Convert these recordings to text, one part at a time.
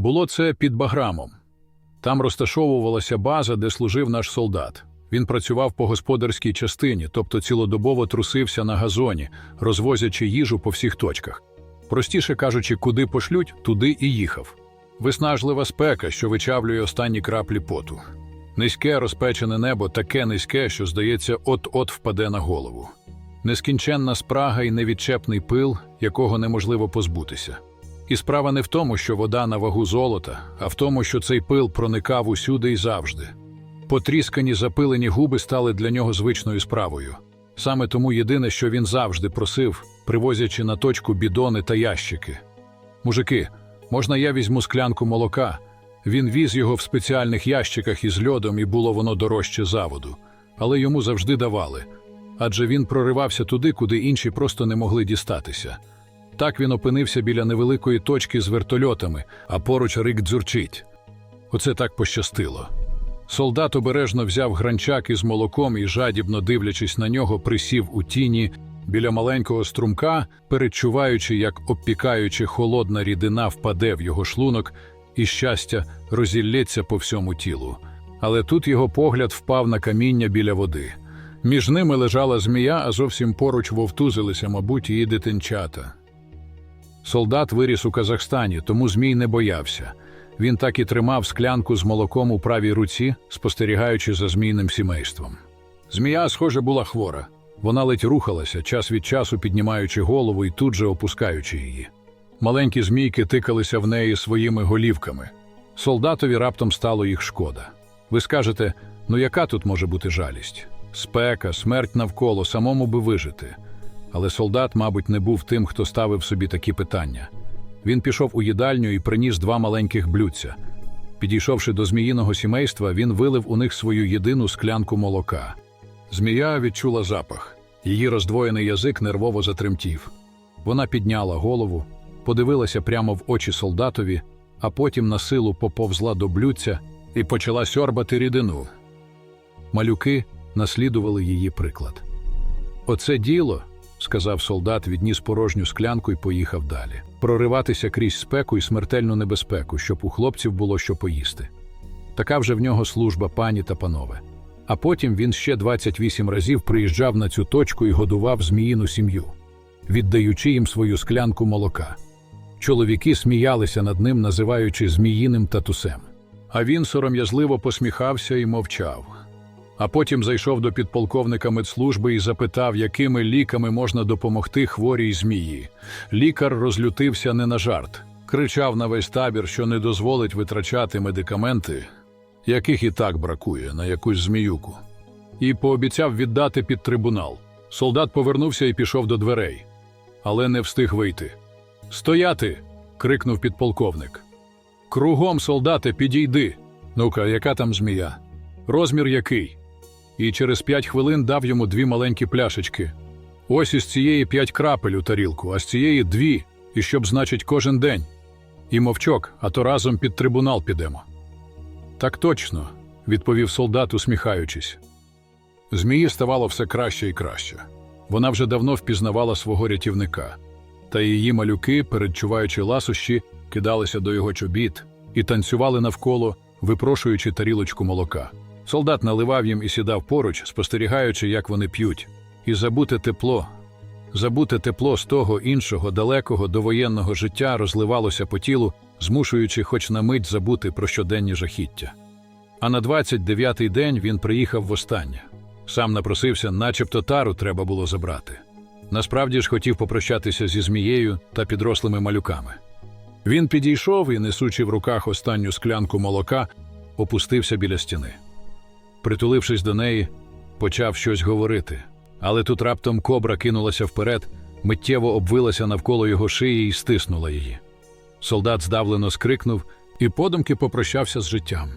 Було це під Баграмом. Там розташовувалася база, де служив наш солдат. Він працював по господарській частині, тобто цілодобово трусився на газоні, розвозячи їжу по всіх точках. Простіше кажучи, куди пошлють, туди і їхав. Виснажлива спека, що вичавлює останні краплі поту. Низьке розпечене небо таке низьке, що, здається, от-от впаде на голову. Нескінченна спрага і невідчепний пил, якого неможливо позбутися. І справа не в тому, що вода на вагу золота, а в тому, що цей пил проникав усюди і завжди. Потріскані запилені губи стали для нього звичною справою. Саме тому єдине, що він завжди просив, привозячи на точку бідони та ящики. Мужики, можна я візьму склянку молока? Він віз його в спеціальних ящиках із льодом, і було воно дорожче заводу. Але йому завжди давали. Адже він проривався туди, куди інші просто не могли дістатися. Так він опинився біля невеликої точки з вертольотами, а поруч рик дзюрчить. Оце так пощастило. Солдат обережно взяв гранчак із молоком і, жадібно дивлячись на нього, присів у тіні біля маленького струмка, передчуваючи, як обпікаючи холодна рідина впаде в його шлунок, і щастя розілється по всьому тілу. Але тут його погляд впав на каміння біля води. Між ними лежала змія, а зовсім поруч вовтузилися, мабуть, її дитинчата. Солдат виріс у Казахстані, тому змій не боявся. Він так і тримав склянку з молоком у правій руці, спостерігаючи за змійним сімейством. Змія, схоже, була хвора. Вона ледь рухалася, час від часу піднімаючи голову і тут же опускаючи її. Маленькі змійки тикалися в неї своїми голівками. Солдатові раптом стало їх шкода. Ви скажете, ну яка тут може бути жалість? Спека, смерть навколо, самому би вижити. Але солдат, мабуть, не був тим, хто ставив собі такі питання. Він пішов у їдальню і приніс два маленьких блюдця. Підійшовши до зміїного сімейства, він вилив у них свою єдину склянку молока. Змія відчула запах. Її роздвоєний язик нервово затремтів. Вона підняла голову, подивилася прямо в очі солдатові, а потім на силу поповзла до блюдця і почала сьорбати рідину. Малюки наслідували її приклад. Оце діло, сказав солдат, відніс порожню склянку і поїхав далі. Прориватися крізь спеку і смертельну небезпеку, щоб у хлопців було що поїсти. Така вже в нього служба, пані та панове. А потім він ще 28 разів приїжджав на цю точку і годував зміїну сім'ю, віддаючи їм свою склянку молока. Чоловіки сміялися над ним, називаючи зміїним татусем. А він сором'язливо посміхався і мовчав. А потім зайшов до підполковника медслужби і запитав, якими ліками можна допомогти хворій змії. Лікар розлютився не на жарт, кричав на весь табір, що не дозволить витрачати медикаменти, яких і так бракує на якусь зміюку, і пообіцяв віддати під трибунал. Солдат повернувся і пішов до дверей, але не встиг вийти. Стояти. крикнув підполковник. Кругом, солдати, підійди. Ну-ка, яка там змія? Розмір який? І через п'ять хвилин дав йому дві маленькі пляшечки. Ось із цієї п'ять крапель у тарілку, а з цієї дві, і щоб, значить, кожен день. І мовчок, а то разом під трибунал підемо. Так точно, відповів солдат, усміхаючись. Змії ставало все краще і краще. Вона вже давно впізнавала свого рятівника, та її малюки, передчуваючи ласощі, кидалися до його чобіт і танцювали навколо, випрошуючи тарілочку молока. Солдат наливав їм і сідав поруч, спостерігаючи, як вони п'ють, і забути тепло. Забути тепло з того іншого, далекого довоєнного життя розливалося по тілу, змушуючи хоч на мить забути про щоденні жахіття. А на 29-й день він приїхав востаннє. Сам напросився, начебто тару треба було забрати. Насправді ж хотів попрощатися зі змією та підрослими малюками. Він підійшов і, несучи в руках останню склянку молока, опустився біля стіни. Притулившись до неї, почав щось говорити, але тут раптом кобра кинулася вперед, миттєво обвилася навколо його шиї і стиснула її. Солдат здавлено скрикнув і подумки попрощався з життям.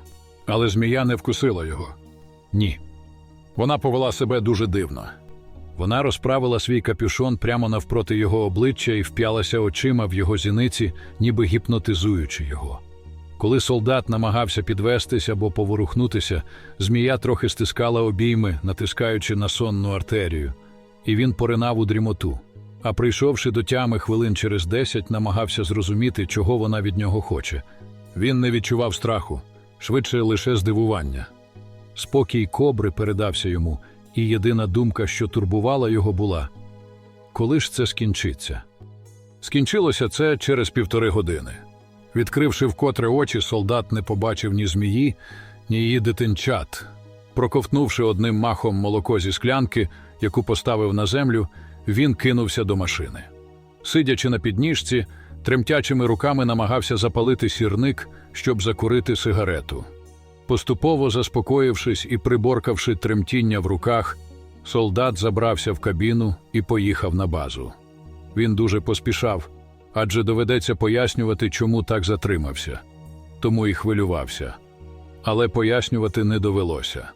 Але змія не вкусила його. Ні. Вона повела себе дуже дивно. Вона розправила свій капюшон прямо навпроти його обличчя і вп'ялася очима в його зіниці, ніби гіпнотизуючи його. Коли солдат намагався підвестися або поворухнутися, змія трохи стискала обійми, натискаючи на сонну артерію, і він поринав у дрімоту. А прийшовши до тями хвилин через десять, намагався зрозуміти, чого вона від нього хоче. Він не відчував страху, швидше лише здивування. Спокій кобри передався йому, і єдина думка, що турбувала його, була коли ж це скінчиться? Скінчилося це через півтори години. Відкривши вкотре очі, солдат не побачив ні змії, ні її дитинчат. Проковтнувши одним махом молоко зі склянки, яку поставив на землю, він кинувся до машини. Сидячи на підніжці, тремтячими руками намагався запалити сірник, щоб закурити сигарету. Поступово заспокоївшись і приборкавши тремтіння в руках, солдат забрався в кабіну і поїхав на базу. Він дуже поспішав, адже доведеться пояснювати, чому так затримався. Тому і хвилювався. Але пояснювати не довелося.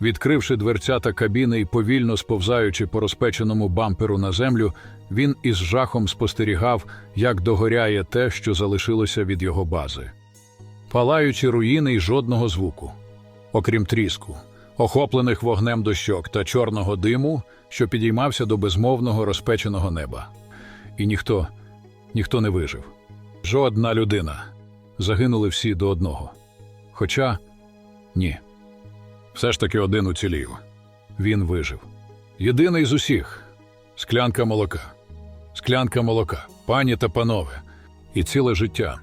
Відкривши дверцята кабіни і повільно сповзаючи по розпеченому бамперу на землю, він із жахом спостерігав, як догоряє те, що залишилося від його бази. Палаючі руїни й жодного звуку, окрім тріску, охоплених вогнем дощок та чорного диму, що підіймався до безмовного розпеченого неба. І ніхто, ніхто не вижив. Жодна людина. Загинули всі до одного. Хоча ні. Все ж таки один уцілів. Він вижив. Єдиний з усіх склянка молока. Склянка молока, пані та панове, і ціле життя.